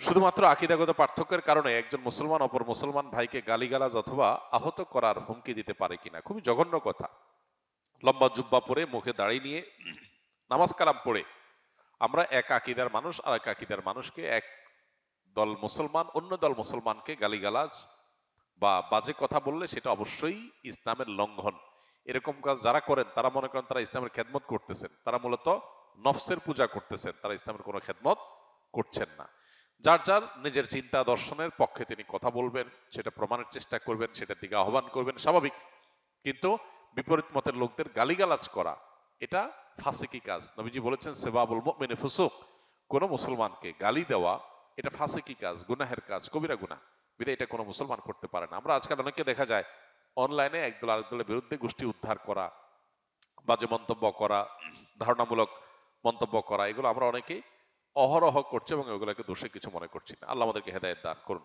শুধুমাত্র আকিদাগত পার্থক্যের কারণে একজন মুসলমান অপর মুসলমান ভাইকে গালিগালাজ অথবা আহত করার হুমকি দিতে পারে কিনা, খুবই জঘন্য কথা। লম্বা জুব্বা পরে মুখে দাড়ি নিয়ে নামাজ কালাম পড়ে আমরা এক আকিদার মানুষ আর এক আকিদার মানুষকে এক দল মুসলমান, অন্য দল মুসলমানকে গালিগালাজ বা বাজে কথা বললে সেটা অবশ্যই ইসলামের লঙ্ঘন। এরকম কাজ যারা করেন, তারা মনে করেন তারা ইসলামের খেদমত করতেছেন। তারা মূলত নফসের পূজা করতেছেন, তারা ইসলামের কোনো খেদমত করছেন না। যার যার নিজের চিন্তা দর্শনের পক্ষে তিনি কথা বলবেন, সেটা প্রমাণের চেষ্টা করবেন সেটার দিকে আহ্বান করবেন, স্বাভাবিক। কিন্তু বিপরীত মতের লোকদের গালিগালাজ করা, এটা ফাসিকি কাজ। নবীজি বলেছেন, সেবাবুল মুমিনে ফুসুক। কোন মুসলমানকে গালি দেওয়া, এটা ফাসিকি কাজ, গুনাহের কাজ, কবিরা গুনাহ। বিধা এটা কোনো মুসলমান করতে পারে না। আমরা আজকাল অনেককে দেখা যায়, অনলাইনে একদল আরেক দলের বিরুদ্ধে গোষ্ঠী উদ্ধার করা, বাজে মন্তব্য করা, ধারণামূলক মন্তব্য করা, এগুলো আমরা অনেকেই অহরহ করছে এবং এগুলোকে দোষে কিছু মনে করছি না। আল্লাহ আমাদেরকে হেদায়ত দান করুন।